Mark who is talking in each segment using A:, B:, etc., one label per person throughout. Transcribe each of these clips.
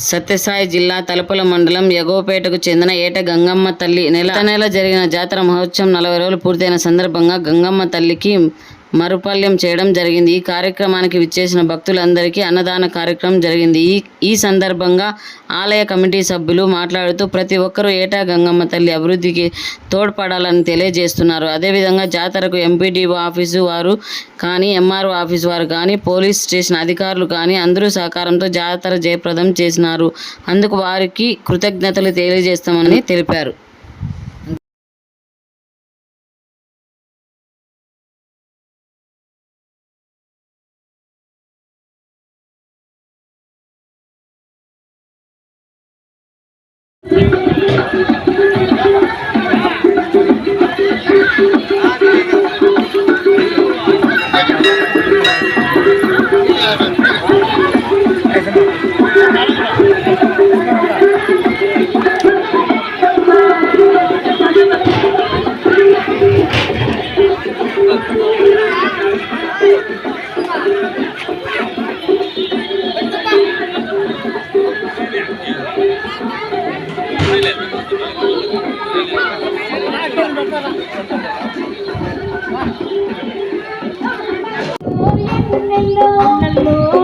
A: సత్యసాయి జిల్లా తలుపుల మండలం ఎగోపేటకు చెందిన ఏట గంగమ్మ తల్లి. నెల నెల జరిగిన జాతర మహోత్సవం నలభై రోజులు పూర్తయిన సందర్భంగా గంగమ్మ తల్లికి మరుపల్యం చేయడం జరిగింది. ఈ కార్యక్రమానికి విచ్చేసిన భక్తులందరికీ అన్నదాన కార్యక్రమం జరిగింది. ఈ ఈ సందర్భంగా ఆలయ కమిటీ సభ్యులు మాట్లాడుతూ ప్రతి ఒక్కరూ ఏటా గంగమ్మ తల్లి అభివృద్ధికి తోడ్పడాలని తెలియజేస్తున్నారు. అదేవిధంగా జాతరకు ఎంపీడీఓ ఆఫీసు వారు కానీ ఎంఆర్ఓ ఆఫీసు వారు కానీ పోలీస్ స్టేషన్ అధికారులు కానీ అందరూ సహకారంతో జాతర జయప్రదం చేసినారు. అందుకు వారికి కృతజ్ఞతలు తెలియజేస్తామని తెలిపారు.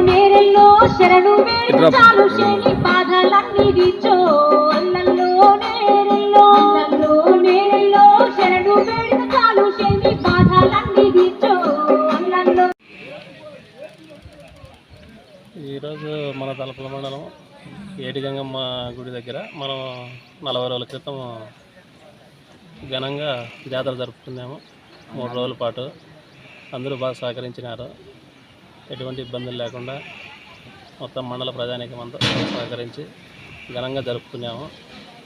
B: నేరెల్లో శరణు చాలు శని అల్లల్లో నేరెల్లో అల్లల్లో నేరెల్లో శరణు చాలు శని అల్లల్లో
C: ఈరోజు మన తలపల మండలం ఏటిగంగమ్మ గుడి దగ్గర మనం నలభై రోజుల క్రితం ఘనంగా జాతర జరుపుకున్నాము. మూడు రోజుల పాటు అందరూ బాగా సహకరించినారు. ఎటువంటి ఇబ్బందులు లేకుండా మొత్తం మండల ప్రజానికి అంతా సహకరించి ఘనంగా జరుపుకున్నాము.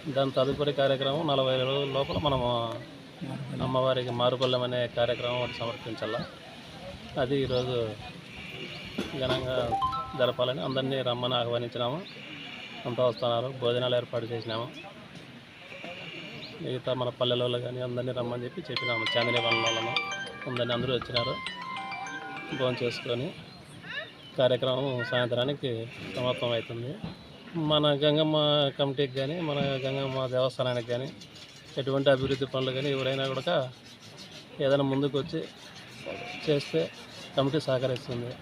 C: దాని తదుపరి కార్యక్రమం నలభై రోజుల లోపల మనము అమ్మవారికి మారుపల్లెం అనే కార్యక్రమం ఒకటి సమర్పించాల. అది ఈరోజు ఘనంగా జరపాలని అందరినీ రమ్మని ఆహ్వానించినాము. అంతా వస్తున్నారు. భోజనాలు ఏర్పాటు చేసినాము. మిగతా మన పల్లెలలో కానీ అందరినీ రమ్మని చెప్పి చెప్పినాము చాందిని వలన అందరినీ అందరూ వచ్చినారు. భోజనం చేసుకొని కార్యక్రమం సాయంత్రానికి సమాప్తం అవుతుంది. మన గంగమ్మ కమిటీకి కానీ మన గంగమ్మ దేవస్థానానికి కానీ ఎటువంటి అభివృద్ధి పనులు కానీ ఎవరైనా కూడా ఏదైనా ముందుకు వచ్చి చేస్తే కమిటీ సహకరిస్తుంది.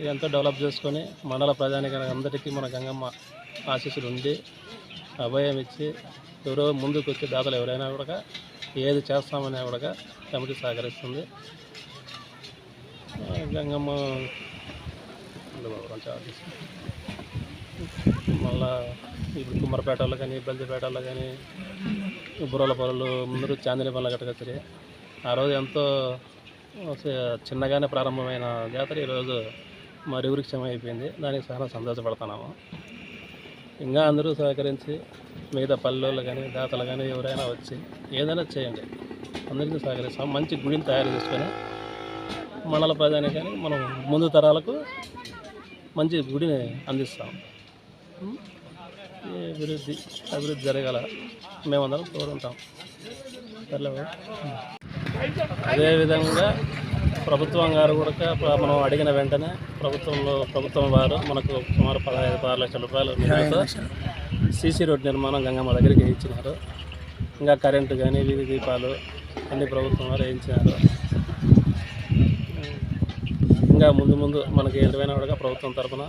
C: ఇదంతా డెవలప్ చేసుకొని మండల ప్రజానికి అందరికీ మన గంగమ్మ ఆశీస్సులు ఉండి అభయం ఇచ్చి ఎవరో ముందుకు వచ్చే దాతలు ఎవరైనా కూడా ఏది చేస్తామని కూడా కమిటీ సహకరిస్తుంది. గంగమ్మ మళ్ళా ఇప్పుడు కుమ్మరపేటలో కానీ బల్దిపేటలో కానీ బుర్రల పొలలు ముందు చాందిని పనుల కట్టకొచ్చారు ఆ రోజు ఎంతో చిన్నగానే ప్రారంభమైన జాతర ఈరోజు మరి వృక్షం అయిపోయింది. దానికి చాలా సంతోషపడుతున్నాము. ఇంకా అందరూ సహకరించి మిగతా పల్లెలు కానీ దాతలు కానీ ఎవరైనా వచ్చి ఏదైనా చేయండి. అందరికీ సహకరిస్తాం. మంచి గుడిని తయారు చేసుకొని మండల ప్రజానికి కానీ మనం ముందు తరాలకు మంచి గుడిని అందిస్తాం. అభివృద్ధి అభివృద్ధి జరగాల మేమందరం కోరుకుంటాం. అదేవిధంగా ప్రభుత్వం గారు కూడా మనం అడిగిన వెంటనే ప్రభుత్వంలో ప్రభుత్వం వారు మనకు సుమారు పదహైదు పదహారు లక్షల రూపాయలు సీసీ రోడ్ నిర్మాణం గంగమ్మ దగ్గరికి ఇచ్చినారు ఇంకా కరెంటు కానీ వీధి దీపాలు అన్ని ప్రభుత్వం వారు వేయించినారు. ఇంకా ముందు ముందు మనకి ఏమైనా కూడా ప్రభుత్వం తరఫున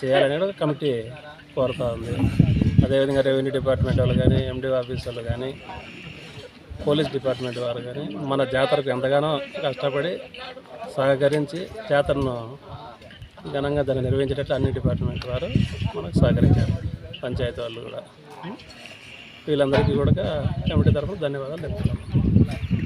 C: చేయాలని కూడా కమిటీ కోరుతూ ఉంది. అదేవిధంగా రెవెన్యూ డిపార్ట్మెంట్ వాళ్ళు కానీ ఎండి ఆఫీస్ వాళ్ళు కానీ పోలీస్ డిపార్ట్మెంట్ వారు కానీ మన జాతరకు ఎంతగానో కష్టపడి సహకరించి జాతరను ఘనంగా దాన్ని నిర్వహించేటట్లు అన్ని డిపార్ట్మెంట్ వారు మనకు సహకరించారు. పంచాయతీ వాళ్ళు కూడా. వీళ్ళందరికీ కూడా కమిటీ తరఫున ధన్యవాదాలు తెలుపుతున్నాను